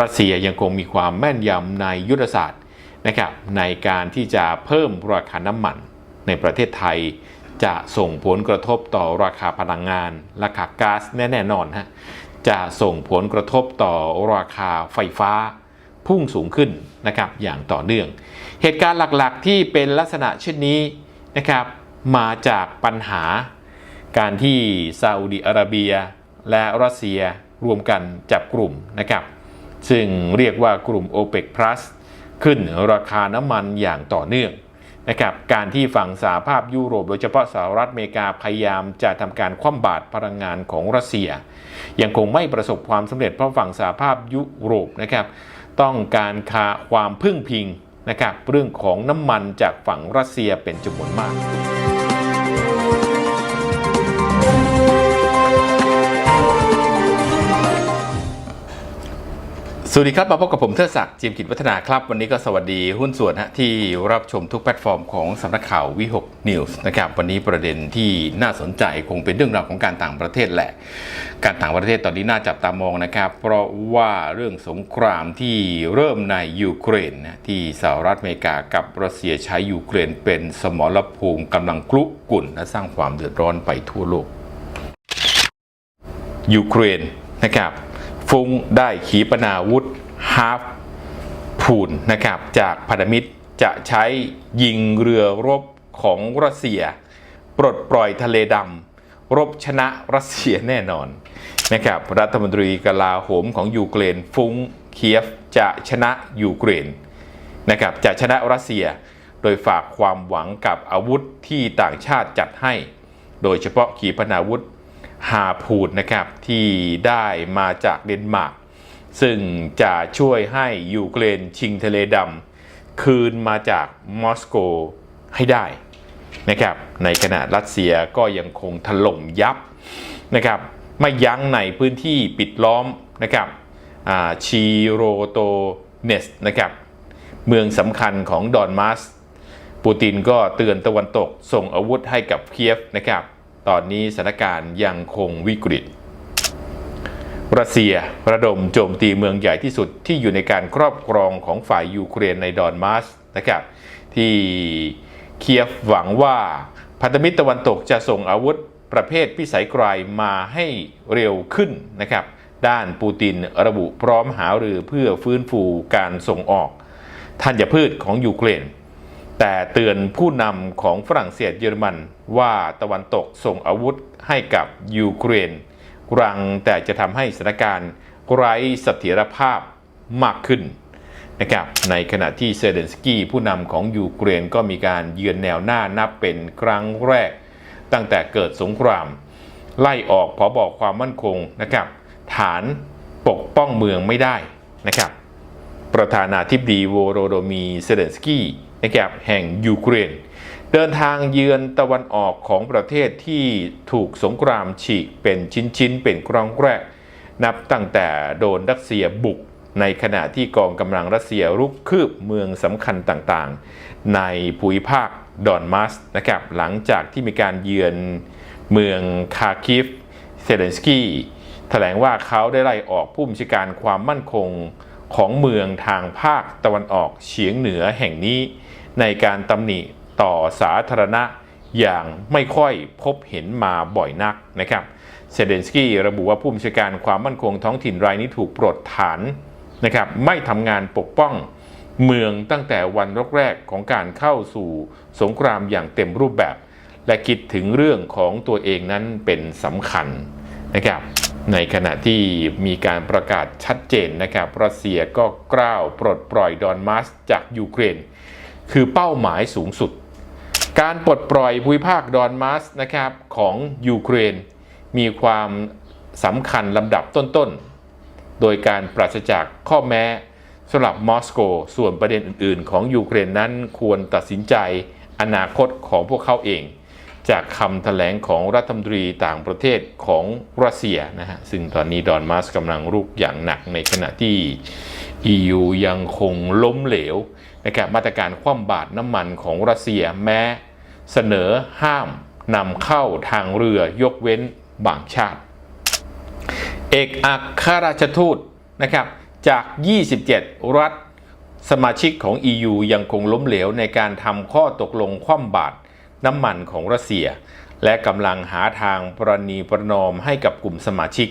รัสเซียยังคงมีความแม่นยำในยุทธศาสตร์นะครับในการที่จะเพิ่มราคาน้ำมันในประเทศไทย จะส่งผลกระทบต่อราคาพลังงาน ราคาก๊าซแน่นอนฮะจะส่งผลกระทบต่อราคาไฟฟ้าพุ่งสูงขึ้นนะครับอย่างต่อเนื่อง เหตุการณ์หลักๆที่เป็นลักษณะเช่นนี้นะครับมาจากปัญหาการที่ซาอุดิอาระเบีย และรัสเซียรวมกันจับกลุ่มนะครับ ซึ่งเรียกว่ากลุ่ม OPEC Plus ขึ้นราคาน้ำมันอย่างต่อเนื่องนะครับการที่ฝั่งสหภาพยุโรป โดยเฉพาะสหรัฐอเมริกาพยายามจะทำการคว่ำบาตรพลังงานของรัสเซีย ยังคงไม่ประสบความสำเร็จเพราะฝั่งสหภาพยุโรปนะครับต้องการคาความพึ่งพิงนะครับเรื่องของน้ำมันจากฝั่งรัสเซียเป็นจำนวนมาก สวัสดีครับมาพบกับผมเทิดศักดิ์จีมกิจวัฒนาครับ วันนี้ก็สวัสดีหุ้นส่วนฮะที่รับชมทุกแพลตฟอร์มของสำนักข่าววิหกนิวส์นะครับวันนี้ประเด็นที่น่าสนใจคงเป็นเรื่องราวของการต่างประเทศแหละ การต่างประเทศตอนนี้น่าจับตามองนะครับ เพราะว่าเรื่องสงครามที่เริ่มในยูเครนนะที่สหรัฐอเมริกากับรัสเซียใช้ยูเครนเป็นสมรภูมิกำลังคลุกรุ่นและสร้างความเดือดร้อนไปทั่วโลกยูเครนนะครับ ฟุ้งได้ขีปนาวุธฮาร์ฟพูนนะครับจากพันธมิตรจะใช้ยิงเรือรบของรัสเซีย ปลดปล่อยทะเลดำรบชนะรัสเซียแน่นอนนะครับรัฐมนตรีกลาโหมของยูเครนฟุ้งเคียฟจะชนะยูเครนนะครับจะชนะรัสเซีย โดยฝากความหวังกับอาวุธที่ต่างชาติจัดให้ โดยเฉพาะขีปนาวุธ ฮาพูดนะครับที่ได้มาจากเดนมาร์กซึ่งจะช่วยให้ยูเครนชิงทะเลดำคืนมาจากมอสโกให้ได้นะครับในขณะรัสเซียก็ยังคงถล่มยับนะครับไม่ยั้งในพื้นที่ปิดล้อมนะครับชีโรโตเนสนะครับเมืองสำคัญของดอนมัสปูตินก็เตือนตะวันตกส่งอาวุธให้กับเคียฟนะครับ ตอนนี้สถานการณ์ยังคงวิกฤต รัสเซียระดมโจมตีเมืองใหญ่ที่สุดที่อยู่ในการครอบครองของฝ่ายยูเครนในดอนมาสนะครับ ที่เคียฟหวังว่าพันธมิตรตะวันตกจะส่งอาวุธประเภทพิสัยไกลมาให้เร็วขึ้นนะครับ ด้านปูตินระบุพร้อมหารือเพื่อฟื้นฟูการส่งออกธัญพืชของยูเครน แต่เตือนผู้นำของฝรั่งเศสเยอรมันว่าตะวันตกส่งอาวุธให้กับยูเครนรังแต่จะทำให้สถานการณ์ไร้เสถียรภาพมากขึ้นนะครับในขณะที่เซเลนสกี้ผู้นำของยูเครนก็มีการเยือนแนวหน้านับเป็นครั้งแรก ตั้งแต่เกิดสงคราม ไล่ออกพอบอกความมั่นคงนะครับฐานปกป้องเมืองไม่ได้นะครับประธานาธิบดีโวโรโดมีเซเลนสกี้ ในะครับแห่งยูเครน เดินทางเยือนตะวันออกของประเทศที่ถูกสงครามฉีกเป็นชิ้นๆ เป็นครั้งแรก นับตั้งแต่โดนรัสเซียบุก ในขณะที่กองกำลังรัสเซียรุกคืบเมืองสำคัญต่างๆ ในภูมิภาคดอนมัสนะครับหลังจากที่มีการเยือนเมืองคาคิฟเซเลนสกี้แถลงว่าเขาได้ไล่ออกผู้บัญชาการความมั่นคงของเมืองทางภาคตะวันออกเฉียงเหนือแห่งนี้ ในการตำหนิต่อสาธารณะอย่างไม่ค่อยพบเห็นมาบ่อยนักนะครับเซเดนสกี้ระบุว่าผู้บัญชาการความมั่นคงท้องถิ่นรายนี้ถูกปลดฐานนะครับไม่ทำงานปกป้องเมืองตั้งแต่วันแรกๆของการเข้าสู่สงครามอย่างเต็มรูปแบบ และคิดถึงเรื่องของตัวเองนั้นเป็นสำคัญนะครับในขณะที่มีการประกาศชัดเจนนะครับรัสเซียก็กล้าวปลดปล่อยดอนมัสจากยูเครน คือเป้าหมายสูงสุด การปลดปล่อยภูมิภาคดอนมัสนะครับของยูเครน มีความสำคัญลำดับต้นๆ โดยการปราศจากข้อแม้สำหรับมอสโก ส่วนประเด็นอื่นๆ ของยูเครนนั้นควรตัดสินใจอนาคตของพวกเขาเอง จากคำแถลงของรัฐมนตรีต่างประเทศของรัสเซียนะฮะซึ่งตอนนี้ดอนมัสกำลังรุกอย่างหนักในขณะที่ EU ยังคงล้มเหลว นะครับมาตรการคว่ำบาตรน้ำมันของรัสเซียแม้เสนอห้ามนำเข้าทางเรือยกเว้นบางชาติ เอกอัครราชทูตนะครับจาก 27 รัฐสมาชิกของ EU ยังคงล้มเหลวในการทำข้อตกลงคว่ำบาตรน้ำมันของรัสเซีย และกำลังหาทางประนีประนอมให้กับกลุ่มสมาชิก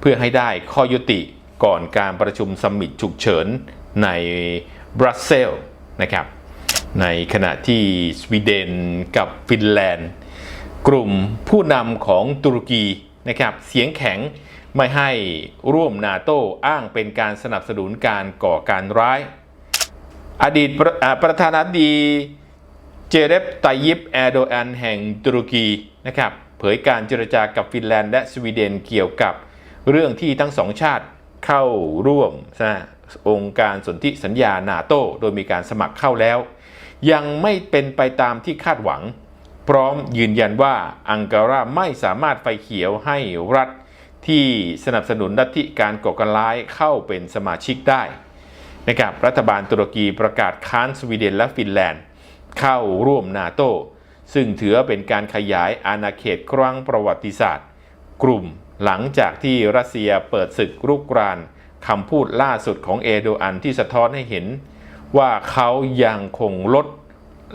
เพื่อให้ได้ข้อยุติก่อนการประชุมสมมิตฉุกเฉินใน บรัสเซลนะครับ ในขณะที่สวีเดนกับฟินแลนด์ กลุ่มผู้นำของตุรกีนะครับเสียงแข็งไม่ให้ร่วมนาโตอ้างเป็นการสนับสนุนการก่อการร้าย อดีตประประธานาธิบดีเจเรปไตยิปแอโดแอนแห่งตุรกีนะครับเผยการเจรจากับฟินแลนด์และสวีเดนเกี่ยวกับเรื่องที่ทั้งสองชาติเข้าร่วมนะ องค์การสนธิสัญญานาโต้โดยมีการสมัครเข้าแล้ว ยังไม่เป็นไปตามที่คาดหวัง พร้อมยืนยันว่าอังการาไม่สามารถไฟเขียวให้รัฐที่สนับสนุนลัทธิการก่อการร้ายเข้าเป็นสมาชิกได้นะครับรัฐบาลตุรกีประกาศค้านสวีเดนและฟินแลนด์ เข้าร่วมนาโต้ซึ่งถือเป็นการขยายอาณาเขตครั้งประวัติศาสตร์ กลุ่มหลังจากที่รัสเซียเปิดศึกรุกราน คำพูดล่าสุดของเอโดอันที่สะท้อนให้เห็น ว่าเขายังคงลด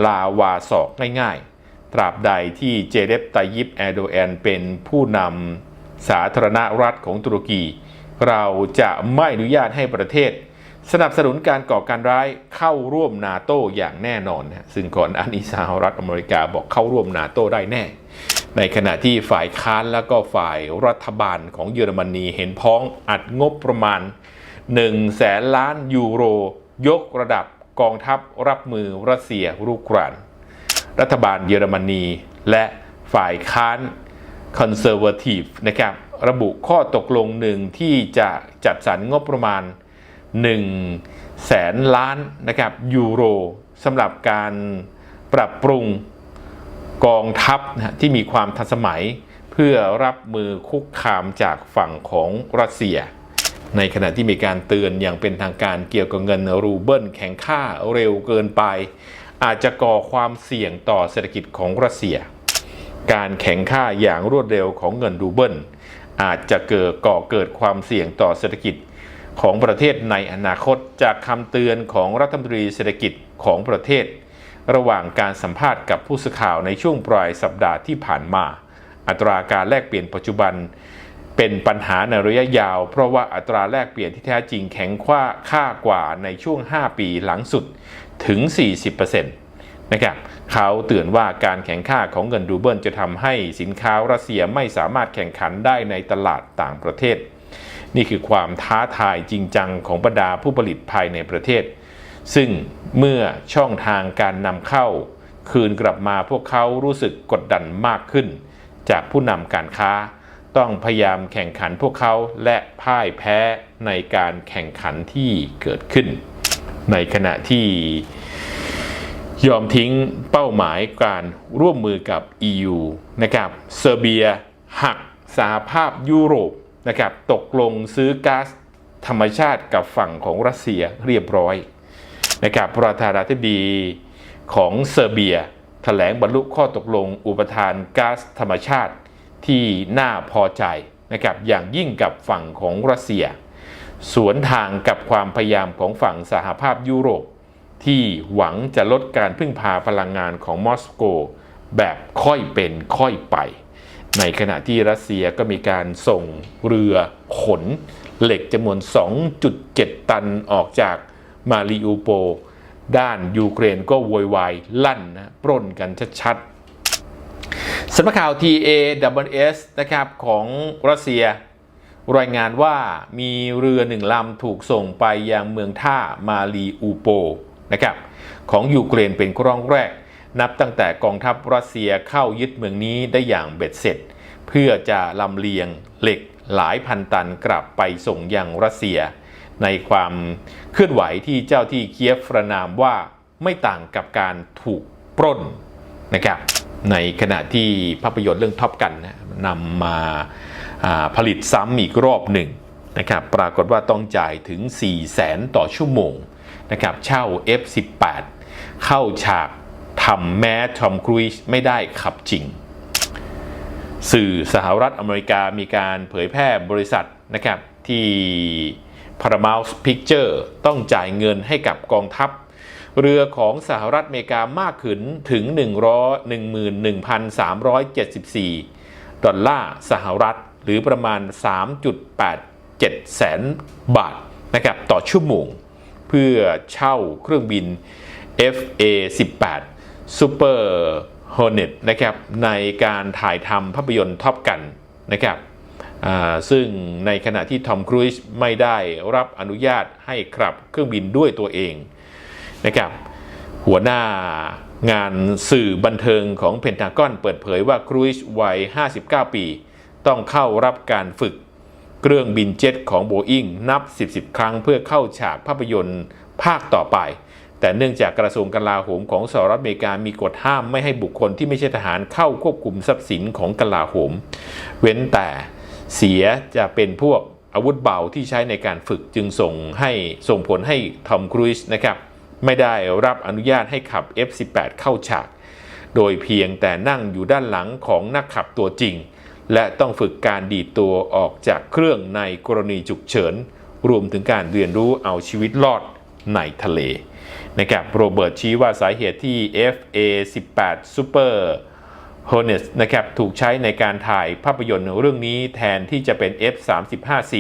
ลาวาศอกง่ายๆ ตราบใดที่เจเรปไตยิปแอโดแอนเป็นผู้นำสาธารณรัฐของตุรกี เราจะไม่อนุญาตให้ประเทศ สนับสนุนการก่อการร้ายเข้าร่วมนาโตอย่างแน่นอน ซึ่งก่อนอันนี้สหรัฐอเมริกาบอกเข้าร่วมนาโตได้แน่ ในขณะที่ฝ่ายค้านแล้วก็ฝ่ายรัฐบาลของเยอรมนีเห็นพ้องอัดงบประมาณ1แสนล้านยูโร ยกระดับกองทัพรับมือรัสเซียรุกราน รัฐบาลเยอรมนีและฝ่ายค้านคอนเซอร์วทีฟนะครับระบุข้อตกลงหนึ่งที่จะจัดสรรงบประมาณ1แสนล้านนะครับยูโรสำหรับการปรับปรุง กองทัพนะที่มีความทันสมัย เพื่อรับมือคุกคามจากฝั่งของรัสเซีย ในขณะที่มีการเตือนอย่างเป็นทางการเกี่ยวกับเงินรูเบิลแข็งค่าเร็วเกินไป อาจจะก่อความเสี่ยงต่อเศรษฐกิจของรัสเซีย การแข็งค่าอย่างรวดเร็วของเงินรูเบิลอาจจะเกิดก่อเกิดความเสี่ยงต่อเศรษฐกิจของประเทศในอนาคตจากคำเตือนของรัฐมนตรีเศรษฐกิจของประเทศ ระหว่างการสัมภาษณ์กับผู้สื่อข่าวในช่วงปลายสัปดาห์ที่ผ่านมา อัตราการแลกเปลี่ยนปัจจุบัน เป็นปัญหาในระยะยาว เพราะว่าอัตราแลกเปลี่ยนที่แท้จริงแข็งค่าค่ากว่าในช่วง 5 ปีหลังสุดถึง 40%นะครับเขาเตือนว่าการแข่งค่าของเงินรูเบิลจะทำให้สินค้ารัสเซียไม่สามารถแข่งขันได้ในตลาดต่างประเทศ นี่คือความท้าทายจริงจังของบรรดาผู้ผลิตภายในประเทศ ซึ่งเมื่อช่องทางการนำเข้า คืนกลับมาพวกเขารู้สึกกดดันมากขึ้น จากผู้นำการค้า ต้องพยายามแข่งขันพวกเขาและพ่ายแพ้ในการแข่งขันที่เกิดขึ้น ในขณะที่ยอมทิ้งเป้าหมายการร่วมมือกับ EU นะครับเซอร์เบีย หักสหภาพยุโรปนะครับตกลงซื้อก๊าซธรรมชาติกับฝั่งของรัสเซียเรียบร้อย นะครับประธานาธิบดีของเซอร์เบียแถลงบรรลุข้อตกลงอุปทานก๊าซธรรมชาติที่น่าพอใจนะครับอย่างยิ่งกับฝั่งของรัสเซีย สวนทางกับความพยายามของฝั่งสหภาพยุโรป ที่หวังจะลดการพึ่งพาพลังงานของมอสโก แบบค่อยเป็นค่อยไป ในขณะที่รัสเซียก็มีการส่งเรือขน เหล็กจำนวน 2.7 ตันออกจาก มาริอูโป ด้านยูเครนก็โวยวายลั่นนะปล้นกันชัดๆสำนักข่าว TAWS นะครับของรัสเซีย รายงานว่ามีเรือหนึ่งลำถูกส่งไปยังเมืองท่ามาลีอูโปนะครับของยูเครนเป็นครั้งแรก นับตั้งแต่กองทัพรัสเซียเข้ายึดเมืองนี้ได้อย่างเบ็ดเสร็จ เพื่อจะลำเลียงเหล็กหลายพันตันกลับไปส่งยังรัสเซีย ในความเคลื่อนไหวที่เจ้าที่เคียฟประนามว่าไม่ต่างกับการถูกปล้นนะครับในขณะที่ภาพยนตร์เรื่องท็อปกันนะนำมาาผลิตซ้ำอีกรอบหนึ่งนะครับปรากฏว่าต้องจ่ายถึง 4 0 0แสนต่อชั่วโมงนะครับเช่า F18 เข้าฉากทำแม้ทอมครูซไม่ได้ขับจริง สื่อสหรัฐอเมริกามีการเผยแพร่บริษัทนะครับที่ Paramount Picture ต้องจ่ายเงินให้กับกองทัพ เรือของสหรัฐอเมริกามากขึ้นถึง111,374 ดอลลาร์สหรัฐ หรือประมาณ 3.87 แสนบาทนะครับต่อชั่วโมง เพื่อเช่าเครื่องบิน FA-18 Super Hornet นะครับในการถ่ายทำภาพยนตร์ท็อปกันนะครับ ซึ่งในขณะที่ทอมครูซไม่ได้รับอนุญาตให้ขับเครื่องบินด้วยตัวเองนะครับหัวหน้างานสื่อบันเทิงของเพนทากอนเปิดเผยว่าครูซวัย 59 ปี ต้องเข้ารับการฝึกเครื่องบินเจ็ตของโบอิงนับ 10 10 ครั้งเพื่อเข้าฉากภาพยนตร์ภาคต่อไป แต่เนื่องจากกระทรวงกลาโหมของสหรัฐอเมริกามีกฎห้ามไม่ให้บุคคลที่ไม่ใช่ทหารเข้าควบคุมทรัพย์สินของกลาโหม เว้นแต่ เสียจะเป็นพวกอาวุธเบาที่ใช้ในการฝึกจึงส่งให้ส่งผลให้ทอมครูซนะครับไม่ได้รับอนุญาตให้ขับ F18 เข้าฉาก โดยเพียงแต่นั่งอยู่ด้านหลังของนักขับตัวจริง และต้องฝึกการดีดตัวออกจากเครื่องในกรณีฉุกเฉิน รวมถึงการเรียนรู้เอาชีวิตรอดในทะเลนะครับโรเบิร์ตชี้ว่าสาเหตุที่ FA18 Super Hornet นะครับถูกใช้ในการถ่ายภาพยนตร์เรื่องนี้แทนที่จะเป็น F354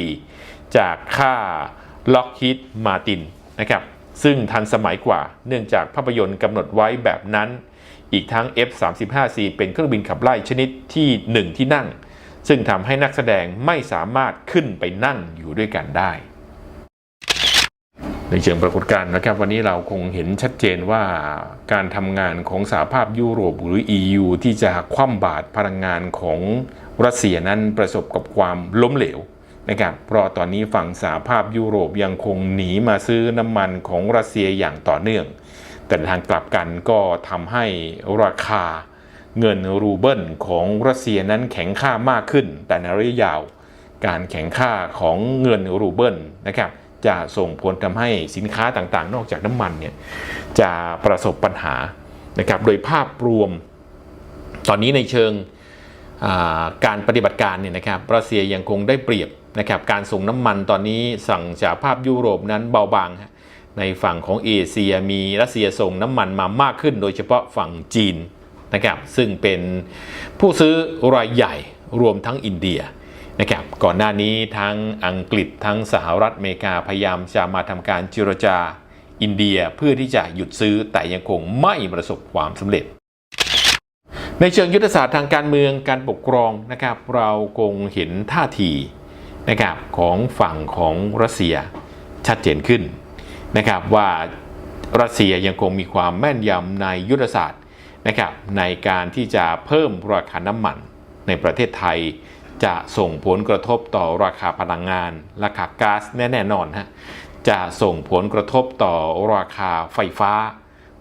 จากค่า Lockheed Martin นะครับซึ่งทันสมัยกว่าเนื่องจากภาพยนตร์กำหนดไว้แบบนั้น อีกทั้ง F354 เป็นเครื่องบินขับไล่ชนิดที่ 1 ที่นั่ง ซึ่งทำให้นักแสดงไม่สามารถขึ้นไปนั่งอยู่ด้วยกันได้ ในเชิงปรากฏการณ์นะครับ วันนี้เราคงเห็นชัดเจนว่าการทำงานของสหภาพยุโรปหรือ EU ที่จะคว่ำบาตรพลังงานของรัสเซียนั้นประสบกับความล้มเหลวนะครับเพราะตอนนี้ฝั่งสหภาพยุโรปยังคงหนีมาซื้อน้ำมันของรัสเซียอย่างต่อเนื่อง แต่ทางกลับกันก็ทำให้ราคาเงินรูเบิลของรัสเซียนั้นแข็งค่ามากขึ้น แต่ในระยะยาว การแข็งค่าของเงินรูเบิลนะครับ จะส่งผลทำให้สินค้าต่างๆ นอกจากน้ำมันเนี่ยจะประสบปัญหานะครับโดยภาพรวมตอนนี้ในเชิงาการปฏิบัติการเนี่ยนะครับรัสเซียยังคงได้เปรียบนะครับการส่งน้ำมันตอนนี้สั่งจากภาพยุโรปนั้นเบาบางในฝั่งของเอเชียมีรัสเซียส่งน้ำมันมามากขึ้น โดยเฉพาะฝั่งจีนนะครับซึ่งเป็นผู้ซื้อรายใหญ่รวมทั้งอินเดีย นะครับก่อนหน้านี้ทั้งอังกฤษทั้งสหรัฐอเมริกาพยายามจะมาทำการเจรจาอินเดียเพื่อที่จะหยุดซื้อแต่ยังคงไม่ประสบความสำเร็จ ในเชิงยุทธศาสตร์ทางการเมืองการปกครองนะครับเราคงเห็นท่าทีนะครับของฝั่งของรัสเซียชัดเจนขึ้นนะครับว่ารัสเซียยังคงมีความแม่นยำในยุทธศาสตร์นะครับในการที่จะเพิ่มราคาน้ำมันในประเทศไทย จะส่งผลกระทบต่อราคาพลังงาน ราคาก๊าซแน่นอนฮะจะส่งผลกระทบต่อราคาไฟฟ้า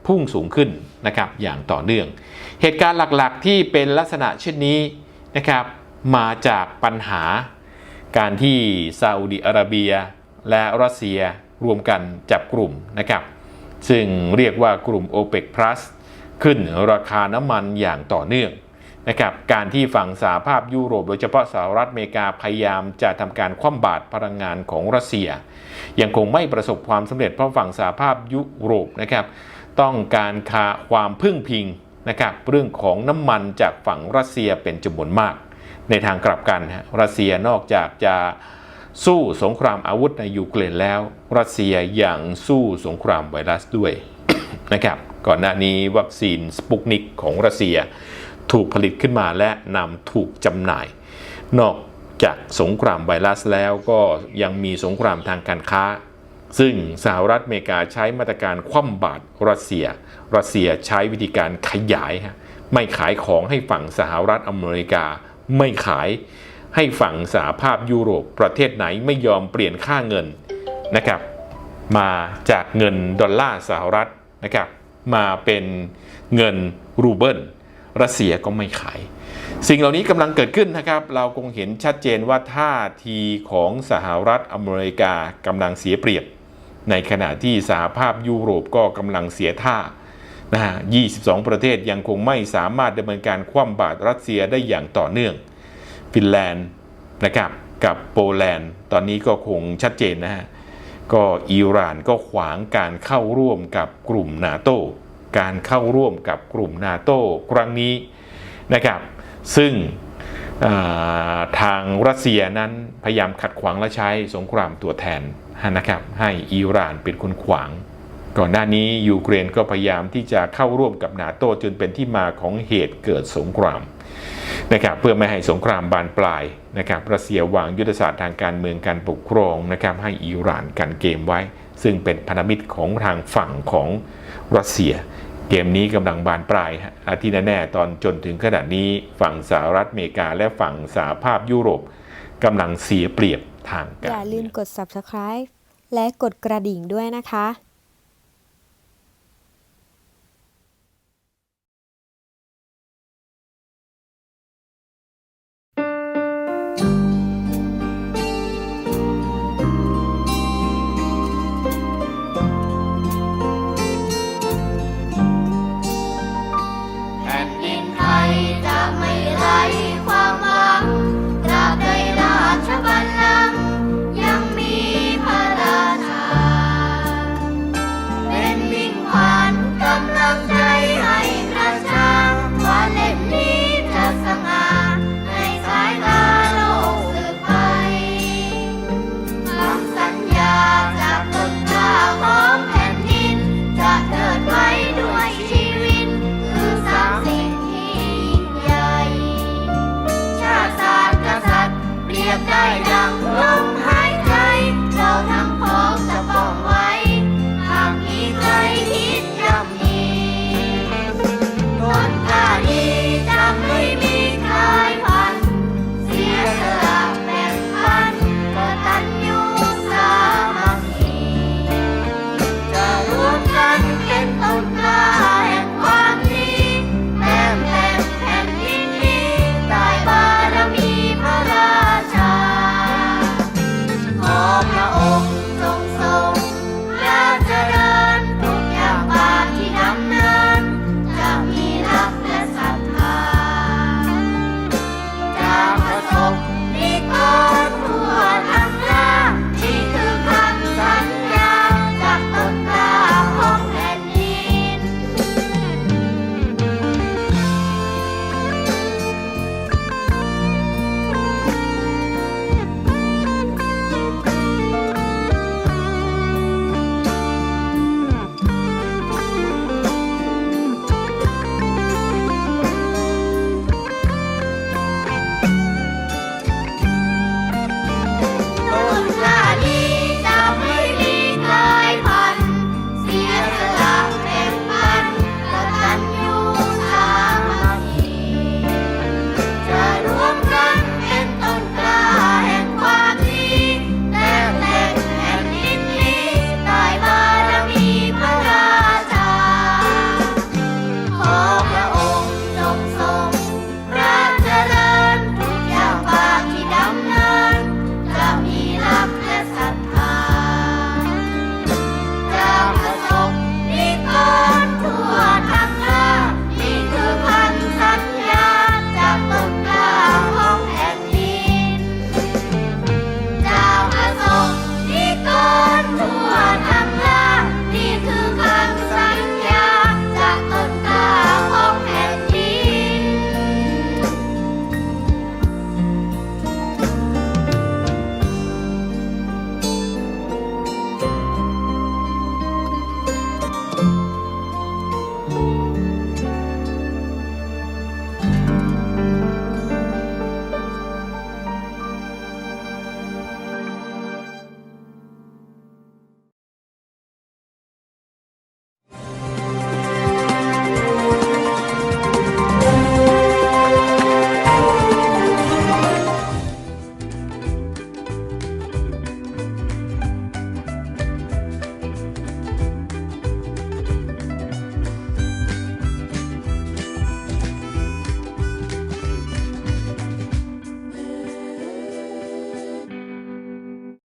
พุ่งสูงขึ้นนะครับอย่างต่อเนื่อง เหตุการณ์หลักๆที่เป็นลักษณะเช่นนี้นะครับมาจากปัญหาการที่ซาอุดิอาระเบีย และรัสเซียรวมกันจับกลุ่มนะครับซึ่งเรียกว่ากลุ่ม OPEC Plus ขึ้นราคาน้ำมันอย่างต่อเนื่อง นะครับการที่ฝั่งสหภาพยุโรป โดยเฉพาะสหรัฐอเมริกาพยายามจะทำการคว่ำบาตรพลังงานของรัสเซีย ยังคงไม่ประสบความสำเร็จเพราะฝั่งสหภาพยุโรปนะครับต้องการคาความพึ่งพิงนะครับเรื่องของน้ำมันจากฝั่งรัสเซียเป็นจำนวนมาก ในทางกลับกันรัสเซียนอกจากจะสู้สงครามอาวุธในยูเครนแล้ว รัสเซียยังสู้สงครามไวรัสด้วยนะครับก่อนหน้านี้วัคซีนสปุกนิกของรัสเซีย ถูกผลิตขึ้นมาและนำถูกจำหน่าย นอกจากสงครามไวรัสแล้วก็ยังมีสงครามทางการค้า ซึ่งสหรัฐอเมริกาใช้มาตรการคว่ำบาตรรัสเซีย รัสเซียใช้วิธีการขยาย ไม่ขายของให้ฝั่งสหรัฐอเมริกา ไม่ขายให้ฝั่งสหภาพยุโรปประเทศไหนไม่ยอมเปลี่ยนค่าเงินนะครับ มาจากเงินดอลลาร์สหรัฐนะครับมาเป็นเงินรูเบิล รัสเซียก็ไม่ขาย สิ่งเหล่านี้กำลังเกิดขึ้นนะครับ เราคงเห็นชัดเจนว่าท่าทีของสหรัฐอเมริกากำลังเสียเปรียบ ในขณะที่สหภาพยุโรปก็กำลังเสียท่านะฮะ22 ประเทศยังคงไม่สามารถดำเนินการคว่ำบาตรรัสเซียได้อย่างต่อเนื่อง ฟินแลนด์นะครับกับโปแลนด์ ตอนนี้ก็คงชัดเจนนะฮะก็อิหร่านก็ขวางการเข้าร่วมกับกลุ่มนาโต การเข้าร่วมกับกลุ่มนาโต้ครั้งนี้นะครับ ซึ่งาทางรัสเซียนั้นพยายามขัดขวางและใช้สงครามตัวแทนนะครับ ให้อิหร่านเป็นคนขวาง ก่อนหน้านี้ยูเครนก็พยายามที่จะเข้าร่วมกับนาโต้จนเป็นที่มาของเหตุเกิดสงครามนะครับเพื่อไม่ให้สงครามบานปลายนะครับรัสเซียวางยุทธศาสตร์ทางการเมืองการปกครองนะครับให้อิหร่านกันเกมไว้ ซึ่งเป็นพันธมิตรของทางฝั่งของรัสเซีย เกมนี้กำลังบานปลายอาที่แน่ตอนจนถึงขนาดนี้ฝั่งสหรัฐอเมริกาและฝั่งสหภาพยุโรปกำลังเสียเปรียบทางการอย่าลืมกด subscribe และกดกระดิ่งด้วยนะคะ